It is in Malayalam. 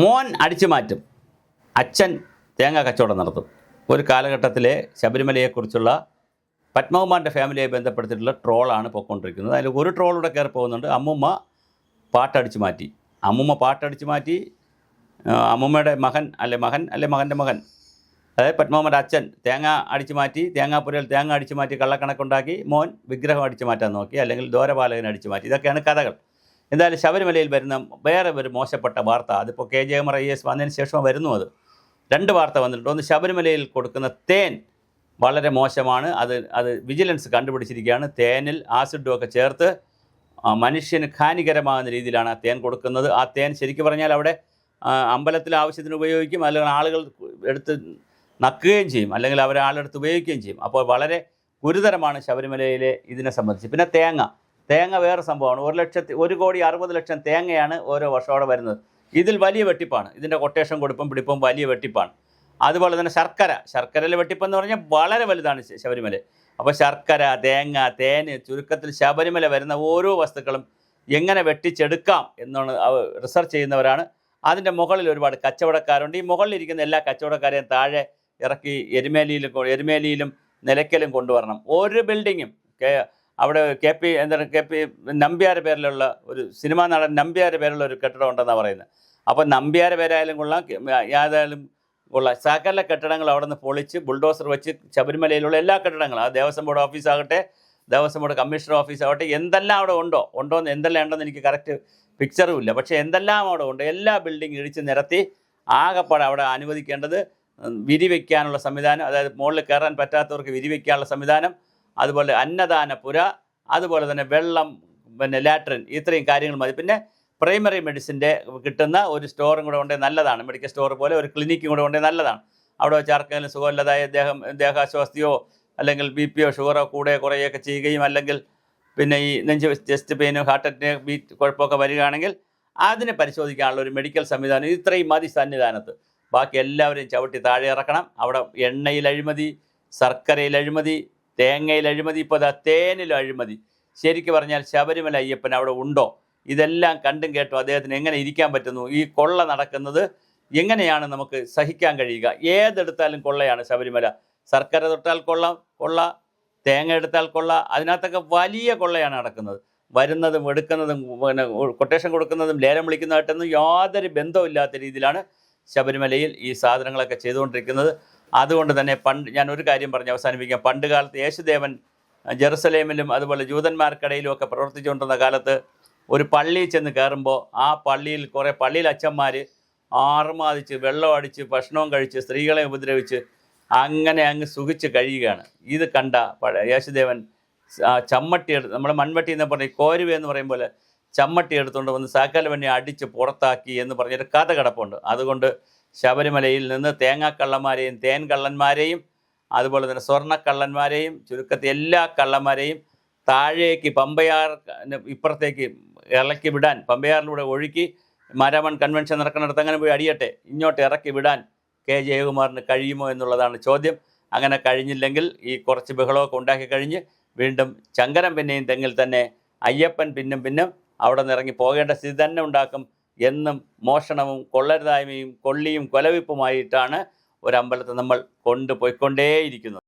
മോൻ അടിച്ചു മാറ്റും. അച്ഛൻ തേങ്ങ കച്ചവടം നടത്തും. ഒരു കാലഘട്ടത്തിലെ ശബരിമലയെക്കുറിച്ചുള്ള പത്മകുമാറിന്റെ ഫാമിലിയെ ബന്ധപ്പെടുത്തിയിട്ടുള്ള ട്രോളാണ് പോയിക്കൊണ്ടിരിക്കുന്നത്. അതിൽ ഒരു ട്രോളൂടെ കയറി പോകുന്നുണ്ട്. അമ്മുമ്മ പാട്ടടിച്ചു മാറ്റി. അമ്മുമ്മ പാട്ടടിച്ചു മാറ്റി അമ്മുമ്മയുടെ മകൻ അല്ലെ മകൻ അല്ലെ മകന്റെ മകൻ അതായത് പത്മകുമാറിന്റെ അച്ഛൻ തേങ്ങ അടിച്ചു മാറ്റി തേങ്ങാപ്പുരയിൽ തേങ്ങ അടിച്ചു മാറ്റി കള്ളക്കണക്കുണ്ടാക്കി മോൻ വിഗ്രഹം അടിച്ചു മാറ്റാൻ നോക്കി അല്ലെങ്കിൽ ദോരപാലകൻ അടിച്ചു മാറ്റി. ഇതൊക്കെയാണ് കഥകൾ. എന്തായാലും ശബരിമലയിൽ വരുന്ന വേറെ ഒരു മോശപ്പെട്ട വാർത്ത അതിപ്പോൾ K. J M I S വന്നതിന് ശേഷം വരുന്നു അത്. രണ്ട് വാർത്ത വന്നിട്ടുണ്ട്. ഒന്ന് ശബരിമലയിൽ കൊടുക്കുന്ന തേൻ വളരെ മോശമാണ്. അത് അത് വിജിലൻസ് കണ്ടുപിടിച്ചിരിക്കുകയാണ്. തേനിൽ ആസിഡും ഒക്കെ ചേർത്ത് മനുഷ്യന് ഹാനികരമാകുന്ന രീതിയിലാണ് ആ തേൻ കൊടുക്കുന്നത്. ആ തേൻ ശരിക്കും പറഞ്ഞാൽ അവിടെ അമ്പലത്തിൽ ആവശ്യത്തിന് ഉപയോഗിക്കും. അല്ലെങ്കിൽ ആളുകൾ എടുത്ത് നക്കുകയും ചെയ്യും. അല്ലെങ്കിൽ അവർ ആളെടുത്ത് ഉപയോഗിക്കുകയും ചെയ്യും. അപ്പോൾ വളരെ ഗുരുതരമാണ് ശബരിമലയിലെ ഇതിനെ സംബന്ധിച്ച്. പിന്നെ തേങ്ങ. തേങ്ങ വേറെ സംഭവമാണ്. ഒരു ലക്ഷത്തി ഒരു കോടി അറുപത് ലക്ഷം തേങ്ങയാണ് ഓരോ വർഷം അവിടെ വരുന്നത്. ഇതിൽ വലിയ വെട്ടിപ്പാണ്. ഇതിന്റെ കൊട്ടേഷൻ കൊടുപ്പും പിടിപ്പും വലിയ വെട്ടിപ്പാണ്. അതുപോലെ തന്നെ ശർക്കര. ശർക്കരയിലെ വെട്ടിപ്പെന്ന് പറഞ്ഞാൽ വളരെ വലുതാണ് ശബരിമല. അപ്പോൾ ശർക്കര തേങ്ങ തേന് ചുരുക്കത്തിൽ ശബരിമല വരുന്ന ഓരോ വസ്തുക്കളും എങ്ങനെ വെട്ടിച്ചെടുക്കാം എന്നാണ് റിസർച്ച് ചെയ്യുന്നവരാണ്. അതിന്റെ മുകളിൽ ഒരുപാട് കച്ചവടക്കാരുണ്ട്. ഈ മുകളിലിരിക്കുന്ന എല്ലാ കച്ചവടക്കാരെയും താഴെ ഇറക്കി എരുമേലിയിലും എരുമേലിയിലും നിലയ്ക്കലും കൊണ്ടുവരണം. ഒരു ബിൽഡിങ്ങും അവിടെ കെ പി എന്താണ് കെ പി നമ്പ്യാരുടെ പേരിലുള്ള ഒരു സിനിമാ നടൻ നമ്പ്യാരുടെ പേരിലുള്ള ഒരു കെട്ടിടം ഉണ്ടെന്നാണ് പറയുന്നത്. അപ്പോൾ നമ്പ്യാരുടെ പേരായാലും കൊള്ളാം ഏതായാലും കൊള്ളാം. സകല കെട്ടിടങ്ങൾ അവിടെ നിന്ന് പൊളിച്ച് ബുൾഡോസർ വെച്ച് ശബരിമലയിലുള്ള എല്ലാ കെട്ടിടങ്ങളും ആ ദേവസ്വം ബോർഡ് ഓഫീസാകട്ടെ ദേവസ്വം ബോർഡ് കമ്മീഷണർ ഓഫീസാകട്ടെ എന്തെല്ലാം അവിടെ ഉണ്ടോ ഉണ്ടോ എന്ന് എന്തെല്ലാം ഉണ്ടോ എന്ന് എനിക്ക് കറക്റ്റ് പിക്ചറും ഇല്ല. പക്ഷേ എന്തെല്ലാം അവിടെ ഉണ്ട് എല്ലാ ബിൽഡിംഗ് ഇടിച്ച് നിരത്തി ആകപ്പാടെ അവിടെ അനുവദിക്കേണ്ടത് വിരിവെക്കാനുള്ള സംവിധാനം അതായത് മുകളിൽ കയറാൻ പറ്റാത്തവർക്ക് വിരിവെക്കാനുള്ള സംവിധാനം അതുപോലെ അന്നദാന പുര അതുപോലെ തന്നെ വെള്ളം പിന്നെ ലാട്രിൻ ഇത്രയും കാര്യങ്ങൾ മതി. പിന്നെ പ്രൈമറി മെഡിസിന്റെ കിട്ടുന്ന ഒരു സ്റ്റോറും കൂടെ ഉണ്ടെങ്കിൽ നല്ലതാണ്. മെഡിക്കൽ സ്റ്റോർ പോലെ ഒരു ക്ലിനിക്കും കൂടെ ഉണ്ടെങ്കിൽ നല്ലതാണ്. അവിടെ വെച്ച് ആർക്കെങ്കിലും സുഖമില്ലാതായ ദേഹം ദേഹാസ്വാസ്ഥയോ അല്ലെങ്കിൽ ബി പിയോ ഷുഗറോ കൂടെ കുറേയൊക്കെ ചെയ്യുകയും അല്ലെങ്കിൽ പിന്നെ ഈ നെഞ്ച് ചെസ്റ്റ് പെയിനോ ഹാർട്ട് അറ്റാക്ക് ബീറ്റ് കുഴപ്പമൊക്കെ വരികയാണെങ്കിൽ അതിനെ പരിശോധിക്കാനുള്ള ഒരു മെഡിക്കൽ സംവിധാനം ഇത്രയും മതി സന്നിധാനത്ത്. ബാക്കി എല്ലാവരെയും ചവിട്ടി താഴെ ഇറക്കണം. അവിടെ എണ്ണയിൽ അഴിമതി ശർക്കരയിൽ അഴിമതി തേങ്ങയിൽ അഴിമതി ഇപ്പോൾ അതാ തേനിലും അഴിമതി. ശരിക്ക് പറഞ്ഞാൽ ശബരിമല അയ്യപ്പൻ അവിടെ ഉണ്ടോ? ഇതെല്ലാം കണ്ടും കേട്ടോ അദ്ദേഹത്തിന് എങ്ങനെ ഇരിക്കാൻ പറ്റുന്നു? ഈ കൊള്ള നടക്കുന്നത് എങ്ങനെയാണ് നമുക്ക് സഹിക്കാൻ കഴിയുക? ഏതെടുത്താലും കൊള്ളയാണ് ശബരിമല. സർക്കാർ തൊട്ടാൽ കൊള്ള കൊള്ള തേങ്ങ എടുത്താൽ കൊള്ള അതിനകത്തൊക്കെ വലിയ കൊള്ളയാണ് നടക്കുന്നത്. വരുന്നതും എടുക്കുന്നതും പിന്നെ കൊട്ടേഷൻ കൊടുക്കുന്നതും ലേലം വിളിക്കുന്നതായിട്ടൊന്നും യാതൊരു ബന്ധമില്ലാത്ത രീതിയിലാണ് ശബരിമലയിൽ ഈ സാധനങ്ങളൊക്കെ ചെയ്തുകൊണ്ടിരിക്കുന്നത്. അതുകൊണ്ട് തന്നെ പണ്ട് ഞാൻ ഒരു കാര്യം പറഞ്ഞ് അവസാനിപ്പിക്കാം. പണ്ട് കാലത്ത് യേശുദേവൻ ജെറുസലേമിലും അതുപോലെ ജൂതന്മാർക്കിടയിലും ഒക്കെ പ്രവർത്തിച്ചുകൊണ്ടിരുന്ന കാലത്ത് ഒരു പള്ളിയിൽ ചെന്ന് കയറുമ്പോൾ ആ പള്ളിയിൽ കുറേ പള്ളിയിൽ അച്ഛന്മാർ ആറുമാതിച്ച് വെള്ളം അടിച്ച് ഭക്ഷണവും കഴിച്ച് സ്ത്രീകളെ ഉപദ്രവിച്ച് അങ്ങനെ അങ്ങ് സുഖിച്ച് കഴിയുകയാണ്. ഇത് കണ്ട യേശുദേവൻ ചമ്മട്ടി എടുത്ത് നമ്മൾ മൺവട്ടി എന്ന് പറഞ്ഞ കോരുവ എന്ന് പറയും പോലെ ചമ്മട്ടി എടുത്തുകൊണ്ട് വന്ന് സകലവനെ അടിച്ച് പുറത്താക്കി എന്ന് പറഞ്ഞൊരു കഥ കിടപ്പുണ്ട്. അതുകൊണ്ട് ശബരിമലയിൽ നിന്ന് തേങ്ങാക്കള്ളന്മാരെയും തേൻ കള്ളന്മാരെയും അതുപോലെ തന്നെ സ്വർണക്കള്ളന്മാരെയും ചുരുക്കത്തിൽ എല്ലാ കള്ളന്മാരെയും താഴേക്ക് പമ്പയാർ ഇപ്പുറത്തേക്ക് ഇറക്കി വിടാൻ പമ്പയാറിലൂടെ ഒഴുക്കി മരമൺ കൺവെൻഷൻ നടക്കുന്നിടത്ത് അങ്ങനെ പോയി അടിയട്ടെ ഇങ്ങോട്ട് ഇറക്കി വിടാൻ കെ. ജയകുമാറിന് കഴിയുമോ എന്നുള്ളതാണ് ചോദ്യം. അങ്ങനെ കഴിഞ്ഞില്ലെങ്കിൽ ഈ കുറച്ച് ബഹളമൊക്കെ ഉണ്ടാക്കി കഴിഞ്ഞ് വീണ്ടും ചങ്കരം പിന്നെയും തെങ്ങിൽ തന്നെ അയ്യപ്പൻ പിന്നും പിന്നും അവിടെ നിന്ന് ഇറങ്ങി പോകേണ്ട സ്ഥിതി തന്നെ ഉണ്ടാക്കും. എന്നും മോഷണവും കൊള്ളരുതായ്മയും കൊള്ളിയും കൊലവിപ്പുമായിട്ടാണ് ഒരമ്പലത്തെ നമ്മൾ കൊണ്ടുപോയിക്കൊണ്ടേയിരിക്കുന്നത്.